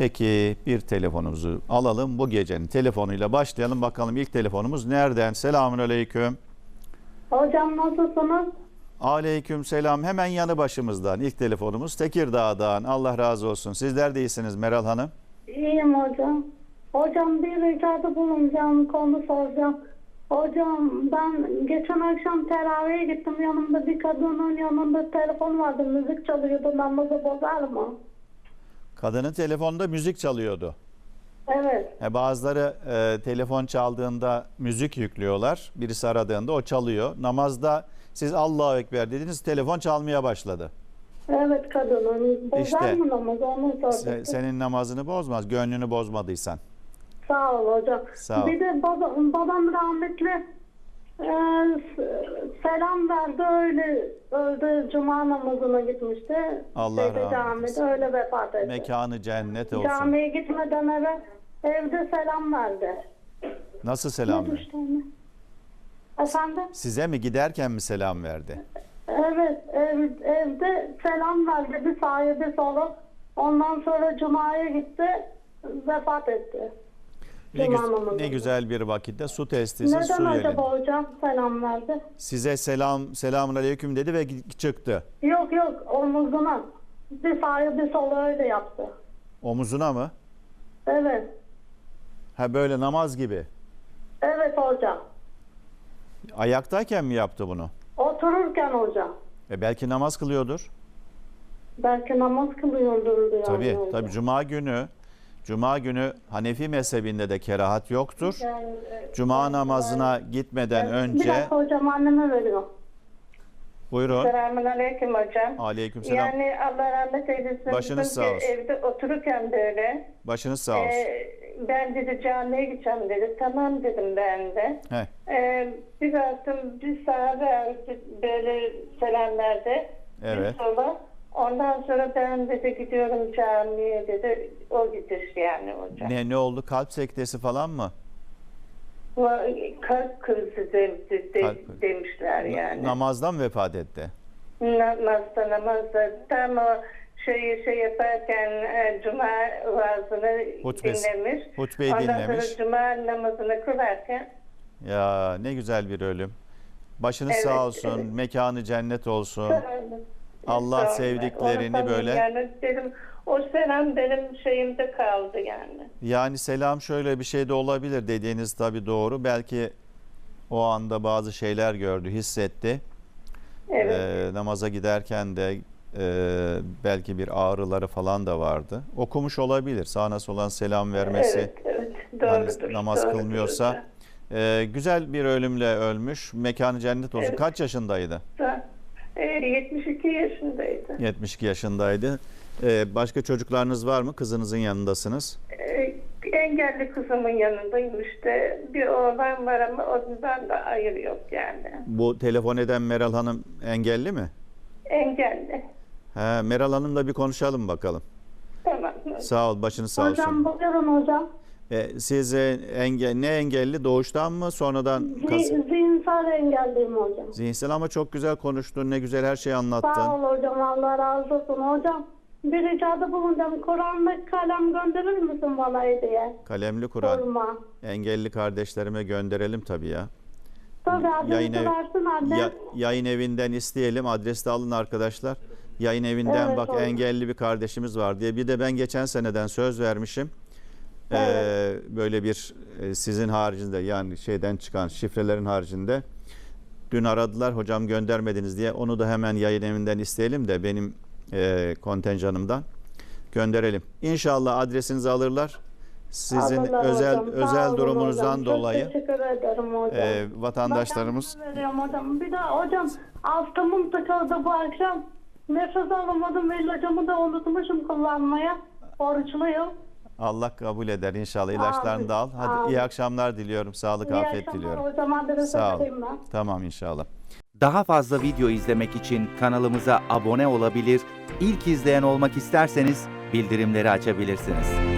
Peki bir telefonumuzu alalım. Bu gecenin telefonuyla başlayalım. Bakalım ilk telefonumuz nereden? Selamun aleyküm. Hocam nasılsınız? Aleyküm selam. Hemen yanı başımızdan ilk telefonumuz Tekirdağ'dan. Allah razı olsun. Sizler de iyisiniz Meral Hanım. İyiyim hocam. Hocam bir ricada bulunacağım, konu soracağım. Hocam ben geçen akşam teravihe gittim. Yanımda bir kadının yanında telefon vardı. Müzik çalıyordu. Namazı bozar mı? Kadının telefonda müzik çalıyordu. Evet. E, bazıları e, telefon çaldığında müzik yüklüyorlar. Birisi aradığında o çalıyor. Namazda siz Allahu Ekber dediniz telefon çalmaya başladı. Evet kadının. Bozar İşte. mı namazı? Onu Se- sordum. senin namazını bozmaz, gönlünü bozmadıysan. Sağ ol hocam. Sağ ol. Bir de baba, babam rahmetli e, s- selam verdi öyle öldü cuma namazına gitmişti. Allah Şeyde, rahmet camide eylesin. öyle vefat etti. Mekanı cennet olsun. Camiye gitmeden eve evde selam verdi. Nasıl selam verdi? düştü ona? Efendim? Size mi giderken mi selam verdi? Evet ev, evde selam verdi bir sağa bir sola. Ondan sonra cumaya gitti vefat etti. Ne, güz- ne güzel bir vakitte su testisi, Neden su acaba hocam selam verdi? Size selam, selamun aleyküm dedi ve gi- çıktı. Yok yok omuzuna. Bir sağa bir sola öyle yaptı. Omuzuna mı? Evet. Ha böyle namaz gibi. Evet hocam. Ayaktayken mi yaptı bunu? Otururken hocam. E belki namaz kılıyordur. Belki namaz kılıyordur diyor. Tabii, hocam. tabii cuma günü Cuma günü Hanefi mezhebinde de kerahat yoktur. E, Cuma namazına gitmeden Bir önce dakika hocam anneme veriyor. buyurun. Selamun aleyküm hocam. Aleykümselam. Yani Allah rahmet eylesin. Başınız Bizim sağ olsun. Evde otururken böyle. Başınız sağ olsun. e, ben dedi camiye gideceğim dedi. Tamam dedim ben de. Heh, E, bir baktım bir sağa böyle selam verdi. Evet. Bir sola. Ondan sonra ben dedi gidiyorum camiye dedi. O gidiş yani hocam. ne ne oldu? Kalp sektesi falan mı? Bu Kalp krizi de, de- de- Kalp krizi. demişler yani. Namazdan vefat etti. Namazda namazda tam o şeyi şey yaparken e, cuma vaazını Hutbesi- dinlemiş. hutbeyi Ondan dinlemiş. sonra cuma namazını kılarken Ya ne güzel bir ölüm. Başınız Evet, sağ olsun. evet. Mekanı cennet olsun. Allah sevdiklerini böyle- Yani dedim o selam benim şeyimde kaldı yani. Yani selam şöyle bir şey de olabilir dediğiniz tabii doğru. Belki o anda bazı şeyler gördü, hissetti. Evet. Ee, namaza giderken de e, belki bir ağrıları falan da vardı. Okumuş olabilir. Sağına solana selam vermesi. evet, evet. hani Doğrudur. namaz doğrudur kılmıyorsa. Ee, güzel bir ölümle ölmüş. Mekanı cennet olsun. Evet. Kaç yaşındaydı? E, 72 yaşındaydı. 72 yaşındaydı. Ee, başka çocuklarınız var mı? Kızınızın yanındasınız. E, engelli kızımın yanındayım işte. Bir oğlan var ama ondan da hayır yok yani. Bu telefon eden Meral Hanım engelli mi? Engelli. He, Meral Hanım'la bir konuşalım bakalım. Tamam. Sağ ol, başınız sağ Hocam olsun. buyurun hocam. E, siz e, engel, ne engelli? Doğuştan mı? Sonradan kas, Zi- zihinsel engelliyim hocam. zihinsel ama çok güzel konuştun. Ne güzel her şeyi Sağ anlattın. ol hocam Allah razı olsun hocam. Bir ricada bulunacağım. Kur'an'da kalem gönderir misin bana hediye? Kalemli Kur'an Sorma. engelli kardeşlerime gönderelim tabii ya. Tabii adresi Yayın, ev- versin ya- yayın evinden isteyelim. Adresi de alın arkadaşlar. Yayın evinden Evet, bak olur. engelli bir kardeşimiz var diye. Bir de ben geçen seneden söz vermişim. Evet. böyle bir e, sizin haricinde yani şeyden çıkan şifrelerin haricinde dün aradılar hocam göndermediniz diye. Onu da hemen yayın evinden isteyelim de benim e, kontenjanımdan gönderelim. İnşallah adresinizi alırlar. Sizin Alırlar özel hocam. Özel durumunuzdan hocam. dolayı Çok teşekkür ederim hocam. e, vatandaşlarımız Ben veriyorum hocam. Bir de hocam astımım tıkaldı bu akşam. Nefes alamadım ve ilacımı da unutmuşum kullanmaya. Oruçluyum. Allah kabul eder inşallah. İlaçlarını da al. Hadi iyi akşamlar diliyorum. Sağlık, İyi afiyet akşamlar diliyorum. hocam. Adresi Sağ ol. ben. Tamam inşallah. Daha fazla video izlemek için kanalımıza abone olabilir, ilk izleyen olmak isterseniz bildirimleri açabilirsiniz.